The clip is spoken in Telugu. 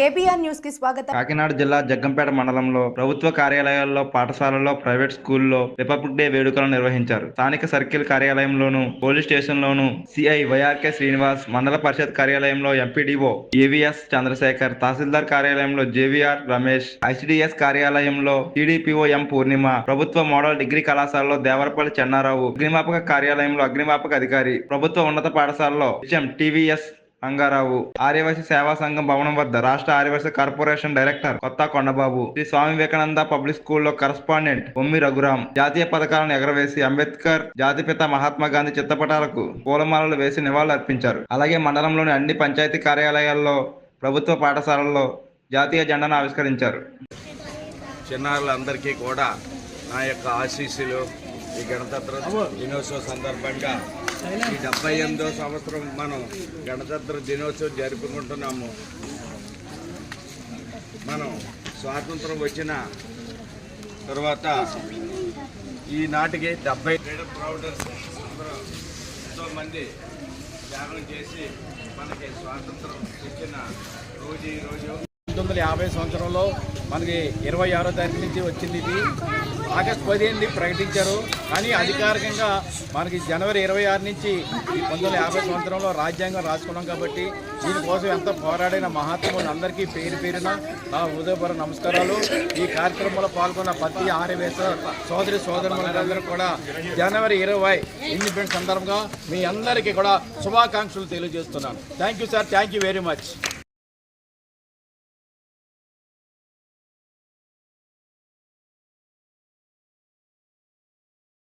కేబీఆర్ న్యూస్కి స్వాగతం. కాకినాడ జిల్లా జగ్గంపేట మండలంలో ప్రభుత్వ కార్యాలయాల్లో పాఠశాలల్లో ప్రైవేట్ స్కూల్లో రిపబ్లిక్ డే వేడుకలను నిర్వహించారు. స్థానిక సర్కిల్ కార్యాలయంలోను పోలీస్ స్టేషన్ లోను సిఐ వైఆర్కే శ్రీనివాస్ మండల పరిషత్ కార్యాలయంలో ఎంపీడీఓ ఏవిఎస్ చంద్రశేఖర్ తహసీల్దార్ కార్యాలయంలో జేవీఆర్ రమేష్ ఐసిడిఎస్ కార్యాలయంలో టీడీపీఓ ఎం పూర్ణిమ ప్రభుత్వ మోడల్ డిగ్రీ కళాశాలలో దేవరపల్లి చెన్నారావు అగ్నిమాపక కార్యాలయంలో అగ్నిమాపక అధికారి ప్రభుత్వ ఉన్నత పాఠశాలలో హెచ్ఎం టీవీఎస్ రంగారావు ఆర్యవైశ్య సేవా సంఘం భవనం వద్ద రాష్ట్ర Aryavysya corporation director Kotha Kondababu Shri Swami Vivekananda public స్కూల్లో కరస్పాండెంట్ బొమ్మి రఘురాం జాతీయ పథకాలను ఎగరవేసి అంబేద్కర్ జాతిపిత మహాత్మా గాంధీ చిత్తపటాలకు పూలమాలలు వేసి నివాళులు అర్పించారు. అలాగే మండలంలోని అన్ని పంచాయతీ కార్యాలయాల్లో ప్రభుత్వ పాఠశాలల్లో జాతీయ జెండాను ఆవిష్కరించారు. చిన్నారులందరికీ కూడా నా యొక్క ఆశీస్సులు. ఈ గణతంత్ర దినోత్సవ సందర్భంగా ఈ డెబ్బై ఎనిమిదో సంవత్సరం మనం గణతంత్ర దినోత్సవం జరుపుకుంటున్నాము. మనం స్వాతంత్రం వచ్చిన తర్వాత ఈనాటికి డెబ్బై ఫ్రీడమ్ ప్రౌడర్స్ అందరూ ఎంతో మంది త్యాగం చేసి మనకి స్వాతంత్రం ఇచ్చిన రోజు ఈ రోజు. పంతొమ్మిది వందల యాభై సంవత్సరంలో మనకి ఇరవై ఆరో తారీఖు నుంచి వచ్చింది ఇది. ఆగస్ట్ పదిహేను ప్రకటించారు. కానీ అధికారికంగా మనకి జనవరి ఇరవై ఆరు నుంచి పంతొమ్మిది యాభై సంవత్సరంలో రాజ్యాంగం రాసుకున్నాం కాబట్టి దీనికోసం ఎంతో పోరాడిన మహాత్ములు అందరికీ పేరు పేరున నా హృదయపూర్వక నమస్కారాలు. ఈ కార్యక్రమంలో పాల్గొన్న ప్రతి ఆర్యవేశ సోదరి సోదరులందరూ కూడా జనవరి ఇరవై ఇండిపెండెన్స్ సందర్భంగా మీ అందరికీ కూడా శుభాకాంక్షలు తెలియజేస్తున్నాను. Thank you sir. Thank you very much.